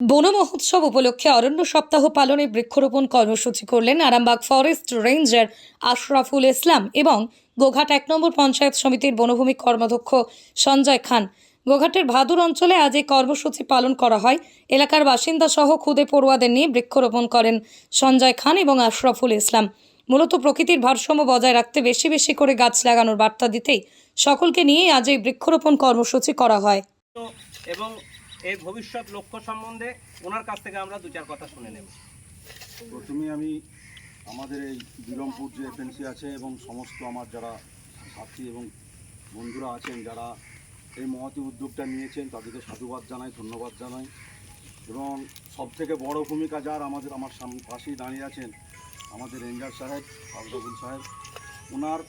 বন মহোৎসব উপলক্ষে অরণ্য সপ্তাহ পালনে বৃক্ষরোপণ কর্মসূচি করলেন আরামবাগ ফরেস্ট রেঞ্জার আশরাফুল ইসলাম এবং গোঘাট এক নম্বর পঞ্চায়েত সমিতির বনভূমি কর্মাধ্যক্ষ সঞ্জয় খান। গোঘাটের ভাদুর অঞ্চলে আজ এই কর্মসূচি পালন করা হয়। এলাকার বাসিন্দা সহ খুদে পড়ুয়াদের নিয়ে বৃক্ষরোপণ করেন সঞ্জয় খান এবং আশরাফুল ইসলাম। মূলত প্রকৃতির ভারসাম্য বজায় রাখতে বেশি বেশি করে গাছ লাগানোর বার্তা দিতেই সকলকে নিয়ে আজ এই বৃক্ষরোপণ কর্মসূচি করা হয়। এবং এই ভবিষ্যৎ লক্ষ্য সম্বন্ধে ওনার কাছ থেকে আমরা দু চার কথা শুনে নেব। প্রথমে আমি আমাদের এই বিরমপুর যে এফএনসি আছে এবং সমস্ত আমার যারা সাথী এবং বন্ধুরা আছেন যারা এই মহতি উদ্যোগটা নিয়েছেন তাদেরকে সাধুবাদ জানাই ধন্যবাদ জানাই। এবং সব থেকে বড় ভূমিকা যার আমাদের আমার সাম- পাশেই দাঁড়িয়ে আছেন আমাদের রেঞ্জার সাহেব আবদুল সাহেব। ওনার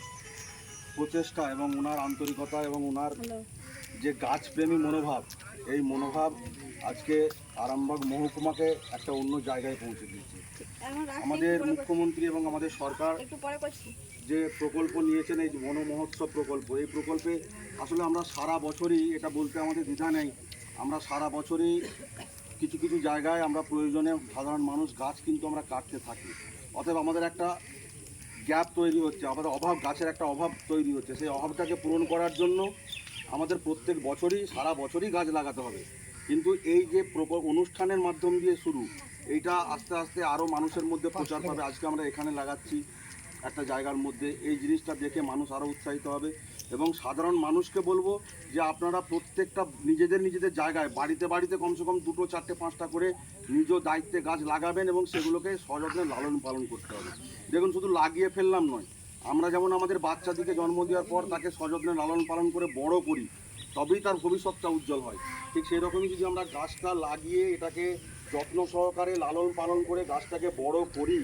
প্রচেষ্টা এবং ওনার আন্তরিকতা এবং ওনার যে গাছপ্রেমী মনোভাব এই মনোভাব আজকে আরামবাগ মহকুমাকে একটা অন্য জায়গায় পৌঁছে দিয়েছে। আমাদের মুখ্যমন্ত্রী এবং আমাদের সরকার যে প্রকল্প নিয়েছেন এই বন মহোৎসব প্রকল্প এই প্রকল্পে আসলে আমরা সারা বছরই এটা বলতে আমাদের দ্বিধা নেই। আমরা সারা বছরই কিছু কিছু জায়গায় আমরা প্রয়োজনে সাধারণ মানুষ গাছ কিন্তু আমরা কাটতে থাকি। অতএব আমাদের একটা গ্যাপ তৈরি হচ্ছে আমাদের অভাব গাছের একটা অভাব তৈরি হচ্ছে। সেই অভাবটাকে পূরণ করার জন্য আমাদের প্রত্যেক বছরই, সারা বছরই গাছ লাগাতে হবে। কিন্তু এই যে অনুষ্ঠানের মাধ্যম দিয়ে শুরু, এইটা আস্তে আস্তে আরও মানুষের মধ্যে প্রচার পাবে। আজকে আমরা এখানে লাগাচ্ছি একটা জায়গার মধ্যে। এই জিনিসটা দেখে মানুষ আরও উৎসাহিত হবে এবং সাধারণ মানুষকে বলব যে আপনারা প্রত্যেকটা নিজেদের নিজেদের জায়গায়, বাড়িতে বাড়িতে কমসে কম দুটো, চারটে, পাঁচটা করে নিজ দায়িত্বে গাছ লাগাবেন এবং সেগুলোকে সযত্নে লালন পালন করতে হবে। দেখুন, শুধু লাগিয়ে ফেললাম নয় আমরা যেমন আমাদের বাচ্চা বাচ্চাদিকে জন্ম দেওয়ার পর তাকে সযত্নে লালন পালন করে বড় করি, তবেই তার ভবিষ্যৎটা উজ্জ্বল হয়। ঠিক সেই রকমই যদি আমরা গাছটা লাগিয়ে এটাকে যত্ন সহকারে লালন পালন করে গাছটাকে বড় করি,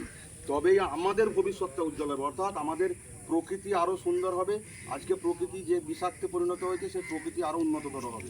তবেই আমাদের ভবিষ্যৎটা উজ্জ্বল হবে। অর্থাৎ আমাদের প্রকৃতি আরও সুন্দর হবে। আজকে প্রকৃতি যে বিষাক্তে পরিণত হয়েছে সে প্রকৃতি আরও উন্নততর হবে।